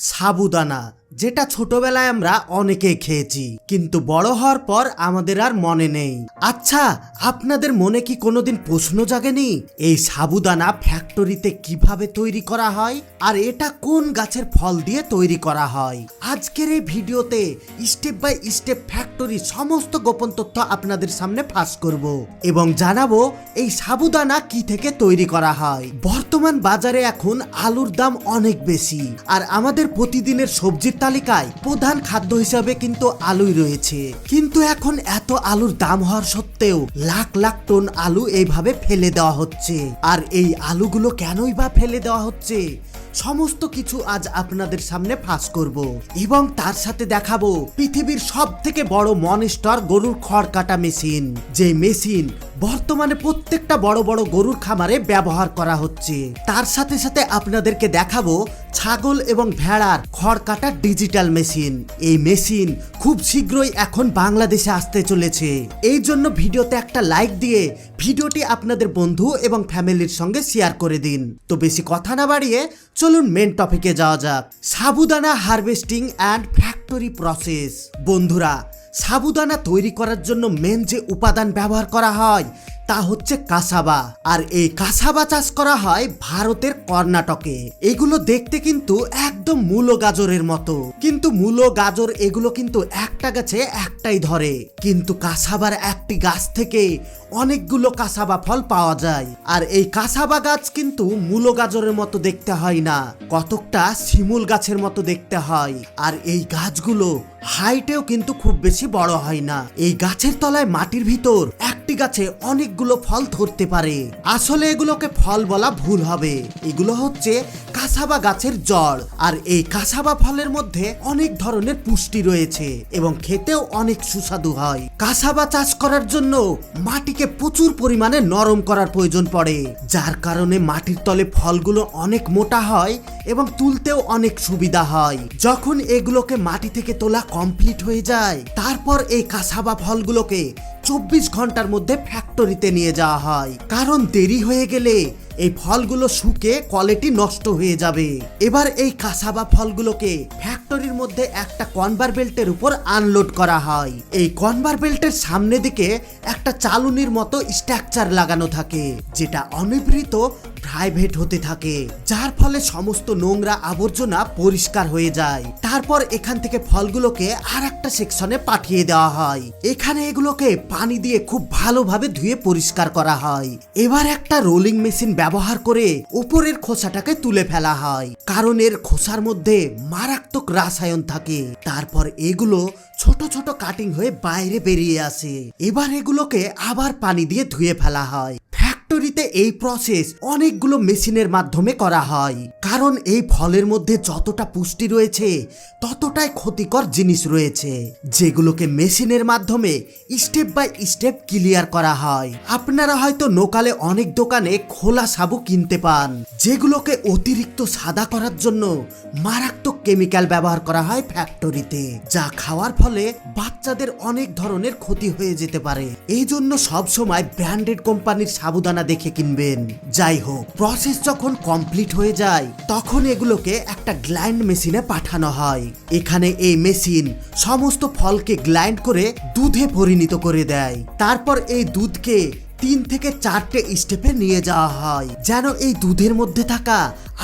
সাবুদানা যেটা ছোটবেলায় আমরা অনেকে খেয়েছি, কিন্তু বড় হওয়ার পর আমাদের আর মনে নেই। আচ্ছা আপনাদের মনে কি কোনোদিন প্রশ্ন জাগেনি? এই সাবুদানা ফ্যাক্টরিতে কীভাবে তৈরি করা হয় আর এটা কোন গাছের ফল দিয়ে তৈরি করা হয়? আজকের এই ভিডিওতে স্টেপ বাই স্টেপ ফ্যাক্টরি সমস্ত গোপন তথ্য আপনাদের সামনে ফাঁস করব এবং জানাব এই সাবুদানা কি থেকে তৈরি করা হয়। বর্তমান বাজারে এখন আলুর দাম অনেক বেশি আর আমাদের প্রতিদিনের সবজির তালিকায় প্রধান খাদ্য হিসাবে কিন্তু আলুই রয়েছে। কিন্তু এখন এত আলুর দাম হওয়ার সত্ত্বেও লাখ লাখ টন আলু এইভাবে ফেলে দেওয়া হচ্ছে। আর এই আলুগুলো কেনই বা ফেলে দেওয়া হচ্ছে? সমস্ত কিছু আজ আপনাদের সামনে ফাঁস করব। এবং তার সাথে দেখাবো পৃথিবীর সব থেকে বড় মনস্টার গরুর খড় কাটা মেশিন। যে মেশিন বর্তমানে প্রত্যেকটা বড় বড় গরুর খামারে ব্যবহার করা হচ্ছে। তার সাথে সাথে আপনাদেরকে দেখাবো ছাগল এবং ভেড়ার খড় কাটার ডিজিটাল মেশিন। এই মেশিন খুব শীঘ্রই এখন বাংলাদেশে আসতে চলেছে। এই জন্য ভিডিওতে একটা লাইক দিয়ে ভিডিওটি আপনাদের বন্ধু এবং ফ্যামিলির সঙ্গে শেয়ার করে দিন। তো বেশি কথা না বাড়িয়ে চলুন মেন টপিকে যাওয়া যাক। Sabudana harvesting and factory process. বন্ধুরা, সাবুদানা তৈরি করার জন্য মেন যে উপাদান ব্যবহার করা হয় তা হচ্ছে কাসাবা। আর এই কাসাবা চাষ করা হয় ভারতের কর্ণাটকে। এগুলো দেখতে কিন্তু একদম মূলো গাজরের মতো। কিন্তু মূলো গাজর এগুলো কিন্তু একটা গাছে একটাই ধরে। কিন্তু কাসাবার একটি গাছ থেকে অনেকগুলো কাসাবা ফল পাওয়া যায়। আর এই কাসাবা গাছ কিন্তু মূলো গাজরের মতো দেখতে হয় না। কতকটা শিমুল গাছের মতো দেখতে হয়। আর এই গাছগুলো হাইটেও কিন্তু খুব বেশি বড় হয় না। এই গাছের তলায় মাটির ভিতর একটি গাছে অনেকগুলো ফল ধরতে পারে। আসলে এগুলোকে ফল বলা ভুল হবে। এগুলো হচ্ছে কাসাবা গাছের জড়। আর এই কাসাবা ফলের মধ্যে অনেক ধরনের পুষ্টি রয়েছে এবং খেতেও অনেক সুস্বাদু হয়। কাসাবা চাষ করার জন্য মাটিকে প্রচুর পরিমাণে নরম করার প্রয়োজন পড়ে, যার কারণে মাটির তলে ফলগুলো অনেক মোটা হয় এবং তুলতেও অনেক সুবিধা হয়। যখন এগুলোকে মাটি থেকে তোলা কমপ্লিট হয়ে যায়, তারপর এই কাসাবা ফলগুলোকে চব্বিশ ঘণ্টার মধ্যে ফ্যাক্টরিতে নিয়ে যাওয়া হয়। কারণ দেরি হয়ে গেলে এই ফলগুলো শুকে কোয়ালিটি নষ্ট হয়ে যাবে। এবার এই কাসাবা ফলগুলোকে ফ্যাক্টরির মধ্যে একটা কনভার বেল্টের উপর আনলোড করা হয়। এই কনভার বেল্টের সামনে দিকে একটা চালুনির মতো স্ট্রাকচার লাগানো থাকে, যেটা অনিবৃত প্রাইভেট হতে থাকে, যার ফলে সমস্ত নোংরা আবর্জনা পরিষ্কার হয়ে যায়। তারপর এখান থেকে ফলগুলোকে আর একটা সেকশনে পাঠিয়ে দেওয়া হয়। এখানে এগুলোকে পানি দিয়ে খুব ভালোভাবে ধুয়ে পরিষ্কার করা হয়। এবার একটা রোলিং মেশিন ব্যবহার করে উপরের খোসাটাকে তুলে ফেলা হয়। কারণ এর খোসার মধ্যে মারাত্মক রাসায়ন থাকে। তারপর এগুলো ছোট ছোট কাটিং হয়ে বাইরে বেরিয়ে আসে। এবার এগুলোকে আবার পানি দিয়ে ধুয়ে ফেলা হয়। ফ্যাক্টরিতে এই প্রসেস অনেকগুলো মেশিনের মাধ্যমে করা হয়। কারণ এই ফলের মধ্যে যতটা পুষ্টি রয়েছে, ততটাই ক্ষতিকর জিনিস রয়েছে। যেগুলোকে মেশিনের মাধ্যমে স্টেপ বাই স্টেপ ক্লিয়ার করা হয়। আপনারা হয়তো নোকালে অনেক দোকানে খোলা সাবু কিনতে পান, যেগুলোকে অতিরিক্ত সাদা করার জন্য মারাত্মক কেমিক্যাল ব্যবহার করা হয় ফ্যাক্টরিতে যা খাওয়ার ফলে বাচ্চাদের অনেক ধরনের ক্ষতি হয়ে যেতে পারে। এই জন্য সবসময় ব্র্যান্ডেড কোম্পানির সাবুদানা দেখে কিনবেন। যাই হোক প্রসেস যখন কমপ্লিট হয়ে যায়, তখন এগুলোকে একটা গ্লাইন্ড মেশিনে পাঠানো হয়। এখানে এই মেশিন সমস্ত ফলকে গ্লাইন্ড করে দুধে পরিণত করে দেয়। তারপর এই দুধকে তিন থেকে চারটে স্টেপে নিয়ে যাওয়া হয়, যেন এই দুধের মধ্যে থাকা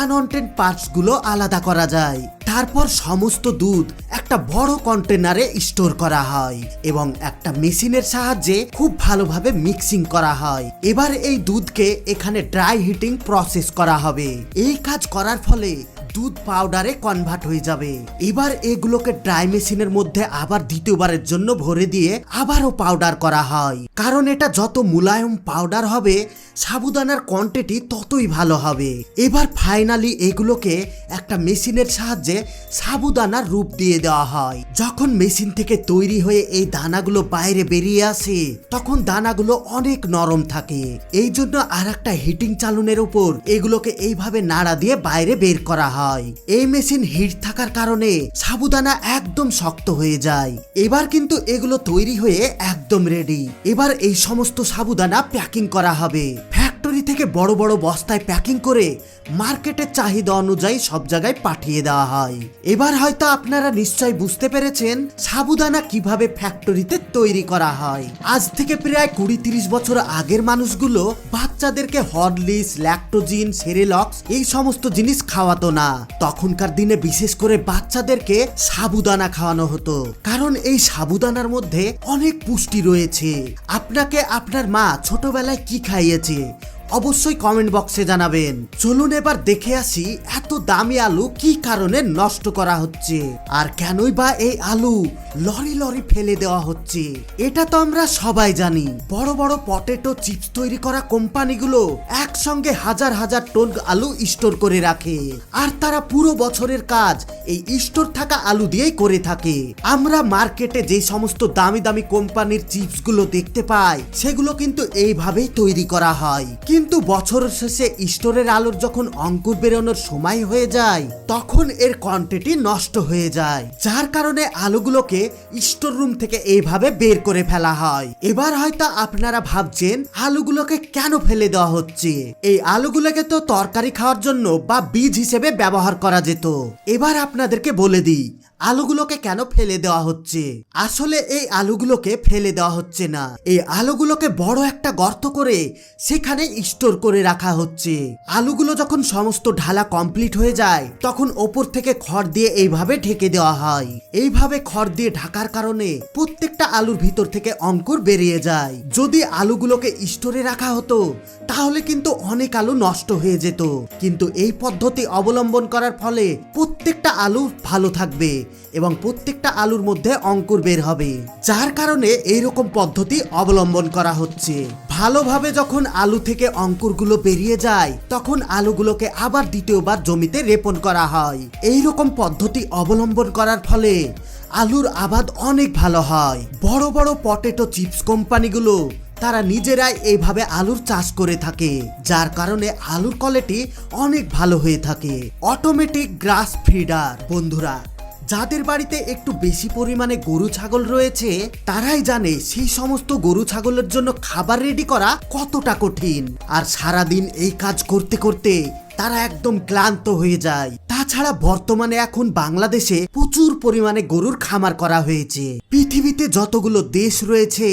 আনওয়ান্টেড পার্টসগুলো আলাদা করা যায়। তারপর সমস্ত দুধ একটা বড় কন্টেনারে স্টোর করা হয় এবং একটা মেশিনের সাহায্যে খুব ভালোভাবে মিক্সিং করা হয়। এবার এই দুধকে এখানে ড্রাই হিটিং প্রসেস করা হবে। এই কাজ করার ফলে দুধ পাউডারে কনভার্ট হয়ে যাবে। এবার এগুলোকে ড্রাই মেশিনের মধ্যে আবার দ্বিতীয়বারের জন্য ভরে দিয়ে আবারও পাউডার করা হয়। কারণ এটা যত মুলায়ম পাউডার হবে সাবুদানার কোয়ান্টিটি ততই ভালো হবে। এবার ফাইনালি এগুলোকে একটা মেশিনের সাহায্যে সাবুদানার রূপ দিয়ে দেওয়া হয়। যখন মেশিন থেকে তৈরি হয়ে এই দানাগুলো বাইরে বেরিয়ে আসে, তখন দানাগুলো অনেক নরম থাকে। এই জন্য আর একটা হিটিং চালনের উপর এগুলোকে এইভাবে নাড়া দিয়ে বাইরে বের করা হয়। এই মেশিন হিট থাকার কারণে সাবুদানা একদম শক্ত হয়ে যায়। এবার কিন্তু এগুলো তৈরি হয়ে একদম রেডি এবার এই সমস্ত সাবুদানা প্যাকিং করা হবে। ফ্যাক্টরি থেকে বড় বড় বস্তায় প্যাকিং করে মার্কেটের চাহিদা অনুযায়ী সব জায়গায় পাঠিয়ে দেওয়া হয়। এবার হয়তো আপনারা নিশ্চয় বুঝতে পেরেছেন সাবুদানা কীভাবে ফ্যাক্টরিতে তৈরি করা হয়। আজ থেকে প্রায় কুড়ি তিরিশ বছর আগের মানুষগুলো বাচ্চাদেরকে হরলিস ল্যাক্টোজিন সেরেলক্স এই সমস্ত জিনিস খাওয়াতো না। তখনকার দিনে বিশেষ করে বাচ্চাদেরকে সাবুদানা খাওয়ানো হতো। কারণ এই সাবুদানার মধ্যে অনেক পুষ্টি রয়েছে। আপনাকে আপনার মা ছোটবেলায় কি খাইয়েছে? অবশ্যই কমেন্ট বক্সে জানাবেন। চলুন এবার দেখে আসি এত দামি আলু কি কারণে নষ্ট করা হচ্ছে। আর কেনই বা এই আলু লরি লরি ফেলে দেওয়া হচ্ছে? এটা তো আমরা সবাই জানি। বড় বড় পটেটো চিপস তৈরি করা কোম্পানিগুলো একসঙ্গে হাজার হাজার টন আলু স্টোর করে রাখে। আর তারা পুরো বছরের কাজ এই স্টোর থাকা আলু দিয়েই করে থাকে। আমরা মার্কেটে যে সমস্ত দামি দামি কোম্পানির চিপসগুলো দেখতে পাই, সেগুলো কিন্তু এইভাবেই তৈরি করা হয়। কিন্তু বছর শেষে স্টোরের আলুর যখন অঙ্কুর বেরোনোর সময় হয়ে যায়, তখন এর কোয়ান্টিটি নষ্ট হয়ে যায়। যার কারণে আলুগুলোকে স্টোর রুম থেকে এইভাবে বের করে ফেলা হয়। এবার হয়তো আপনারা ভাবছেন, আলুগুলোকে কেন ফেলে দেওয়া হচ্ছে? এই আলুগুলোকে তো তরকারি খাওয়ার জন্য বা বীজ হিসেবে ব্যবহার করা যেত। এবার আপনাদেরকে বলে দিই আলুগুলোকে কেন ফেলে দেওয়া হচ্ছে? আসলে এই আলুগুলোকে ফেলে দেওয়া হচ্ছে না। এই আলুগুলোকে বড় একটা গর্ত করে সেখানে স্টোর করে রাখা হচ্ছে। আলুগুলো যখন সমস্ত ঢালা কমপ্লিট হয়ে যায়, তখন ওপর থেকে খড় দিয়ে এইভাবে ঢেকে দেওয়া হয়। এইভাবে খড় দিয়ে ঢাকার কারণে প্রত্যেকটা আলুর ভিতর থেকে অঙ্কুর বেরিয়ে যায়। যদি আলুগুলোকে স্টোরে রাখা হতো, তাহলে কিন্তু অনেক আলু নষ্ট হয়ে যেত। কিন্তু এই পদ্ধতি অবলম্বন করার ফলে প্রত্যেকটা আলু ভালো থাকবে। এবং প্রত্যেকটা আলুর মধ্যে অঙ্কুর বের হবে। যার কারণে এইরকম পদ্ধতি অবলম্বন করা হচ্ছে। ভালোভাবে যখন আলু থেকে অঙ্কুরগুলো বেরিয়ে যায়, তখন আলুগুলোকে আবার দ্বিতীয়বার জমিতে রেপন করা হয়। এই রকম পদ্ধতি অবলম্বন করার ফলে আলুর আবাদ অনেক ভালো হয়। বড় বড় পটেটো চিপস কোম্পানিগুলো, তারা নিজেরাই এইভাবে আলুর চাষ করে থাকে, যার কারণে আলুর কোয়ালিটি অনেক ভালো হয়ে থাকে। অটোমেটিক গ্রাস ফিডার বন্ধুরা। যাদের বাড়িতে একটু বেশি পরিমাণে গরু ছাগল রয়েছে, তারাই জানে সেই সমস্ত গরু ছাগলের জন্য খাবার রেডি করা কতটা কঠিন। আর সারাদিন এই কাজ করতে করতে তারা একদম ক্লান্ত হয়ে যায়। তাছাড়া বর্তমানে এখন বাংলাদেশে প্রচুর পরিমাণে গরুর খামার করা হয়েছে। পৃথিবীতে যতগুলো দেশ রয়েছে,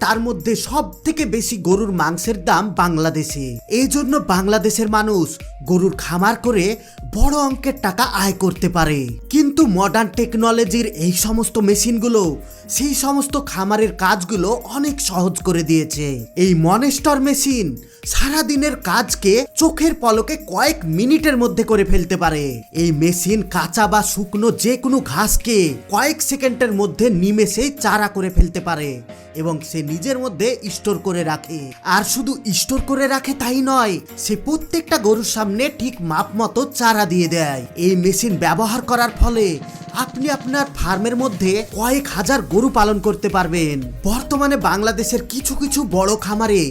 তার মধ্যে সব থেকে বেশি গরুর মাংসের দাম বাংলাদেশে। এই জন্য বাংলাদেশের মানুষ গরুর খামার করে বড় অঙ্কের টাকা আয় করতে পারে। কিন্তু মডার্ন টেকনোলজির এই সমস্ত মেশিনগুলো, সেই সমস্ত খামারের কাজগুলো অনেক সহজ করে দিয়েছে। এই মনেস্টর মেশিন সারাদিনের কাজকে চোখের পলকে কয়েক মিনিটের মধ্যে করে ফেলতে পারে। এই মেশিন কাঁচা বা শুকনো যে কোনো ঘাসকে কয়েক সেকেন্ডের মধ্যে নিমেষেই চারা করে ফেলতে পারে। এবং সে নিজের মধ্যে স্টোর করে রাখে। আর শুধু স্টোর করে রাখে তাই নয়, সে প্রত্যেকটা গরুর সামনে ঠিক মাপ মতো চারা দিয়ে দেয়। এই মেশিন ব্যবহার করার ফলে আপনি আপনার ফার্মের মধ্যে কয়েক হাজার গরু পালন করতে পারবেন। বর্তমানে বাংলাদেশের কিছু কিছু বড় খামারে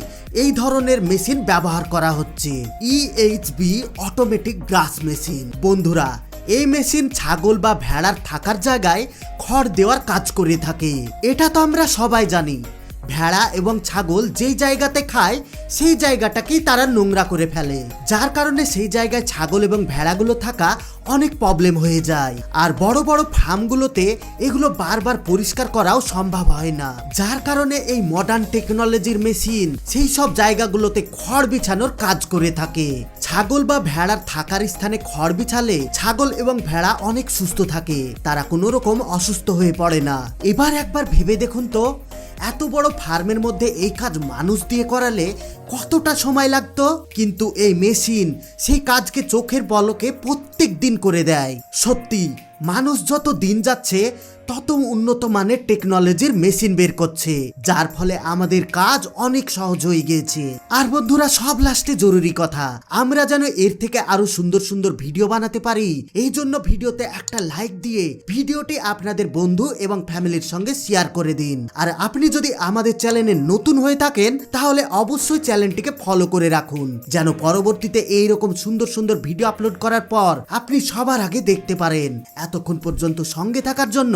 এই ধরনের মেশিন ব্যবহার করা হচ্ছে। ইএইচবি অটোমেটিক গ্রাস মেশিন বন্ধুরা এই মেশিন ছাগল বা ভেড়ার থাকার জায়গায় খড় দেওয়ার কাজ করে থাকে। এটা তো আমরা সবাই জানি। ভেড়া এবং ছাগল যেই জায়গাতে খায়, সেই জায়গাটাকেই তারা নোংরা করে ফেলে। যার কারণে সেই জায়গায় ছাগল এবং ভেড়াগুলো থাকা অনেক প্রবলেম হয়ে যায়। আর বড় বড় ফার্মগুলোতে এগুলো বারবার পরিষ্কার করাও সম্ভব হয় না। যার কারণে এই মডার্ন টেকনোলজির মেশিন সেই সব জায়গাগুলোতে খড় বিছানোর কাজ করে থাকে। ছাগল বা ভেড়ার থাকার স্থানে খড় বিছালে ছাগল এবং ভেড়া অনেক সুস্থ থাকে। তারা কোনো রকম অসুস্থ হয়ে পড়ে না। এবার একবার ভেবে দেখুন তো এত বড় ফার্মের মধ্যে এই কাজ মানুষ দিয়ে করালে কতটা সময় লাগতো? কিন্তু এই মেশিন সেই কাজকে চোখের পলকে প্রত্যেক দিন করে দেয়। সত্যি, মানুষ যত দিন যাচ্ছে তত উন্নত মানের টেকনোলজির মেশিন বের করছে, যার ফলে আমাদের কাজ অনেক সহজ হয়ে গিয়েছে। আর বন্ধুরা, সব লাস্টে জরুরি কথা, আমরা যেন এর থেকে আরও সুন্দর সুন্দর ভিডিও বানাতে পারি। এই জন্য ভিডিওতে একটা লাইক দিয়ে ভিডিওটি আপনাদের বন্ধু এবং ফ্যামিলির সঙ্গে শেয়ার করে দিন। আর আপনি যদি আমাদের চ্যানেলে নতুন হয়ে থাকেন, তাহলে অবশ্যই চ্যানেলটিকে ফলো করে রাখুন, যেন পরবর্তীতে এই রকম সুন্দর সুন্দর ভিডিও আপলোড করার পর আপনি সবার আগে দেখতে পারেন। এতক্ষণ পর্যন্ত সঙ্গে থাকার জন্য